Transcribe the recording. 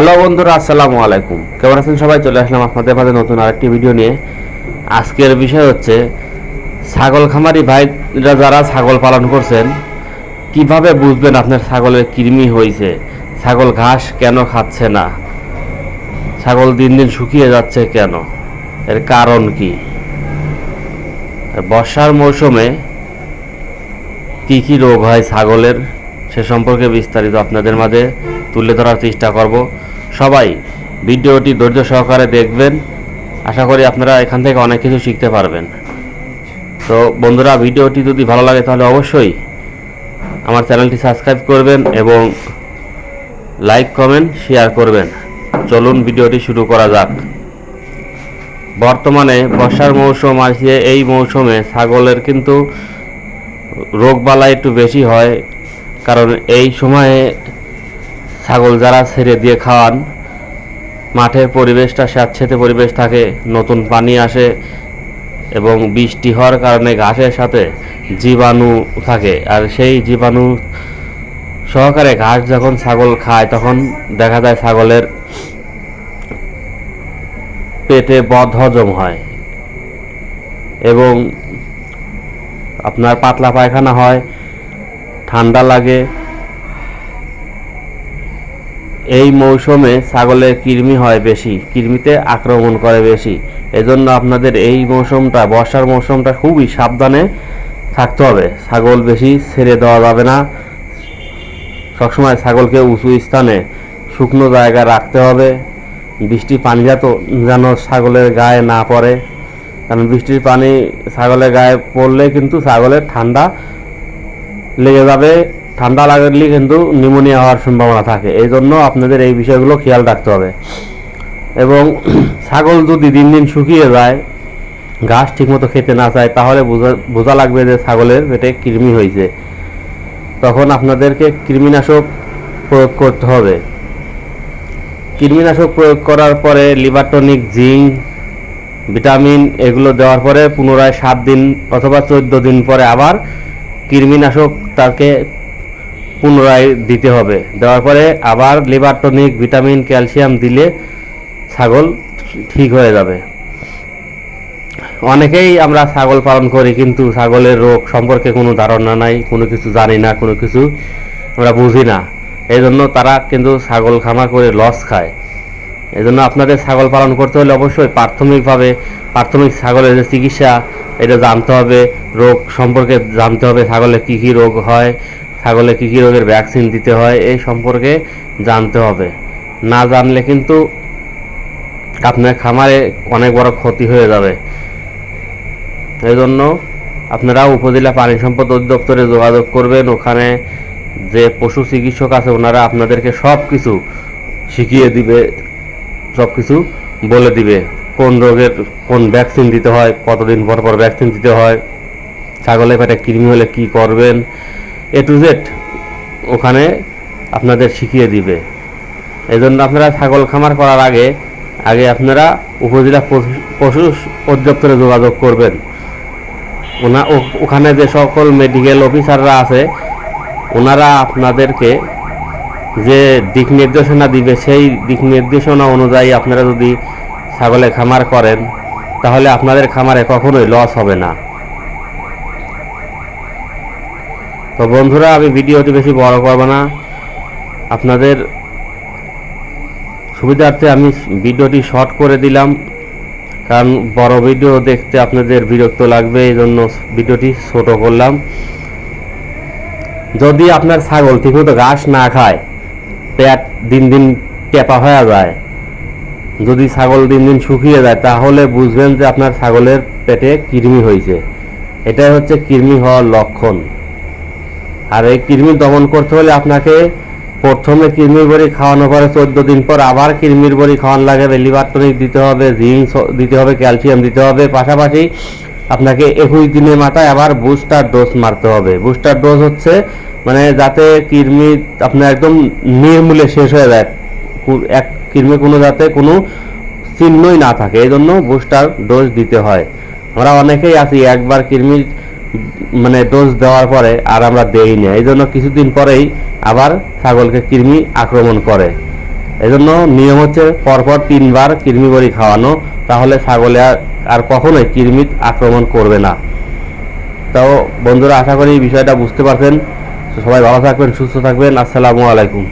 Hello বন্ধুরা, আসসালামু আলাইকুম। কেমন আছেন সবাই? চলে আসলাম আপনাদের মাঝে নতুন আরেকটি ভিডিও নিয়ে। আজকের বিষয় হচ্ছে, ছাগল খামারি ভাইরা যারা ছাগল পালন করছেন, কীভাবে বুঝবেন আপনার ছাগলের কৃমি হয়েছে ছাগল ঘাস কেন খাচ্ছে না? ছাগল দিন দিন শুকিয়ে যাচ্ছে কেন? এর কারণ কি? বর্ষার মৌসুমে কি কি রোগ হয় ছাগলের, সে সম্পর্কে বিস্তারিত আপনাদের মাঝে তুলে ধরার চেষ্টা করব। সবাই ভিডিওটি ধৈর্য সহকারে দেখবেন। আশা করি আপনারা এখান থেকে অনেক কিছু শিখতে পারবেন। তো বন্ধুরা, ভিডিওটি যদি ভালো লাগে তাহলে অবশ্যই আমার চ্যানেলটি সাবস্ক্রাইব করবেন এবং লাইক, কমেন্ট, শেয়ার করবেন। চলুন ভিডিওটি শুরু করা যাক। বর্তমানে বর্ষার মৌসুম আসছে। এই মৌসুমে ছাগলের কিন্তু রোগবালা একটু বেশি হয়। কারণ এই সময়ে ছাগল যারা ছেড়ে দিয়ে খাওয়ান, মাঠের পরিবেশটা স্যাঁতসেঁতে পরিবেশ থাকে, নতুন পানি আসে এবং বৃষ্টি হওয়ার কারণে ঘাসের সাথে জীবাণু থাকে। আর সেই জীবাণু সহকারে ঘাস যখন ছাগল খায়, তখন দেখা যায় ছাগলের পেটে বদ হজম হয় এবং আপনার পাতলা পায়খানা হয়, ঠান্ডা লাগে এই মৌসুমে ছাগলের কৃমি হয় বেশি, কৃমিতে আক্রমণ করে বেশি। এজন্য আপনাদের এই মৌসুমটা, বর্ষার মৌসুমটা খুবই সাবধানে থাকতে হবে। ছাগল বেশি ছেড়ে দেওয়া যাবে না। সবসময় ছাগলকে উঁচু স্থানে শুকনো জায়গায় রাখতে হবে। বৃষ্টির পানি যাত যেন ছাগলের গায়ে না পড়ে। কারণ বৃষ্টির পানি ছাগলের গায়ে পড়লে কিন্তু ছাগলের ঠান্ডা লেগে যাবে। ঠান্ডা লাগলে কিন্তু নিউমোনিয়া হওয়ার সম্ভাবনা থাকে। এই জন্য আপনাদের এই বিষয়গুলো খেয়াল রাখতে হবে। এবং ছাগল যদি দিন দিন শুকিয়ে যায়, ঘাস ঠিকমতো খেতে না চায়, তাহলে বোঝা বোঝা লাগবে যে ছাগলের পেটে কৃমি হয়েছে। তখন আপনাদেরকে কৃমিনাশক প্রয়োগ করতে হবে। কৃমিনাশক প্রয়োগ করার পরে লিভারটনিক, জিঙ্ক, ভিটামিন এগুলো দেওয়ার পরে পুনরায় সাত দিন অথবা চোদ্দ দিন পরে আবার কৃমিনাশক তাকে পুনরায় দিতে হবে। দেওয়ার পরে আবার লিভার টনিক, ভিটামিন, ক্যালসিয়াম দিলে ছাগল ঠিক হয়ে যাবে। অনেকেই আমরা ছাগল পালন করি, কিন্তু ছাগলের রোগ সম্পর্কে কোনো ধারণা নাই, কোনো কিছু জানি না, কোনো কিছু আমরা বুঝি না। এই জন্য তারা কিন্তু ছাগল খামার করে লস খায়। এই জন্য আপনাদের ছাগল পালন করতে হলে অবশ্যই প্রাথমিকভাবে প্রাথমিক ছাগলের যে চিকিৎসা, এটা জানতে হবে। রোগ সম্পর্কে জানতে হবে ছাগলের কী কী রোগ হয় ছাগলে কী কী রোগের ভ্যাকসিন দিতে হয়, এই সম্পর্কে জানতে হবে। না জানলে কিন্তু আপনার খামারে অনেক বড় ক্ষতি হয়ে যাবে। এই জন্য আপনারা উপজেলা পানি সম্পদ অধিদপ্তরে যোগাযোগ করবেন। ওখানে যে পশু চিকিৎসক আছে, ওনারা আপনাদেরকে সব কিছু শিখিয়ে দিবে সব কিছু বলে দিবে। কোন রোগের কোন ভ্যাকসিন দিতে হয়, কতদিন পর পর ভ্যাকসিন দিতে হয়, ছাগলের পেটে কৃমি হলে কি করবেন এ টু জেড ওখানে আপনাদের শিখিয়ে দিবে। এই জন্য আপনারা ছাগল খামার করার আগে আগে আপনারা উপজেলা পশু- অধিদপ্তরে যোগাযোগ করবেন। ওনা ওখানে যে সকল মেডিকেল অফিসাররা আছে, ওনারা আপনাদেরকে যে দিক নির্দেশনা দিবে, সেই দিক নির্দেশনা অনুযায়ী আপনারা যদি ছাগলে খামার করেন, তাহলে আপনাদের খামারে কখনোই লস হবে না। তো বন্ধুরা, আমি ভিডিওটি বেশি বড় করব না। আপনাদের সুবিধার্থে আমি ভিডিওটি শর্ট করে দিলাম, কারণ বড় ভিডিও দেখতে আপনাদের বিরক্ত লাগবে এই জন্য ভিডিওটি ছোট করলাম। যদি আপনার ছাগল ঠিকমতো ঘাস না খায়, পেট দিন দিন টেপা হয়ে যায়, যদি ছাগল দিন দিন শুকিয়ে যায়, তাহলে বুঝবেন যে আপনার ছাগলের পেটে কৃমি হয়েছে। এটাই হচ্ছে কৃমি হওয়ার লক্ষণ। আর এই কৃমি দমন করতে হলে আপনাকে প্রথমে কৃমির বড়ি খাওয়ানোর পরে চোদ্দ দিন পর আবার কৃমির বড়ি খাওয়ানো লাগবে লিভার দিতে হবে জিঙ্ক দিতে হবে, ক্যালসিয়াম দিতে হবে। পাশাপাশি আপনাকে একুশ দিনের মাথায় আবার বুস্টার ডোজ মারতে হবে। বুস্টার ডোজ হচ্ছে মানে যাতে কৃমি আপনার একদম নির্মূলে শেষ হয়ে যায়। এক কৃমি কোনো যাতে কোনো চিহ্নই না থাকে এই জন্য বুস্টার ডোজ দিতে হয়। আমরা অনেকেই আছি, একবার কৃমির মানে ডোজ দেওয়ার পরে আর আমরা দেই না। এই জন্য কিছুদিন পরেই আবার ছাগলকে কৃমি আক্রমণ করে। এই জন্য নিয়ম হচ্ছে পরপর তিনবার কৃমি বড়ি খাওয়ানো, তাহলে ছাগলে আর- কখনোই কৃমির আক্রমণ করবে না। তো বন্ধুরা, আশা করি বিষয়টা বুঝতে পারছেন। সবাই ভালো থাকবেন, সুস্থ থাকবেন। আসসালামু আলাইকুম।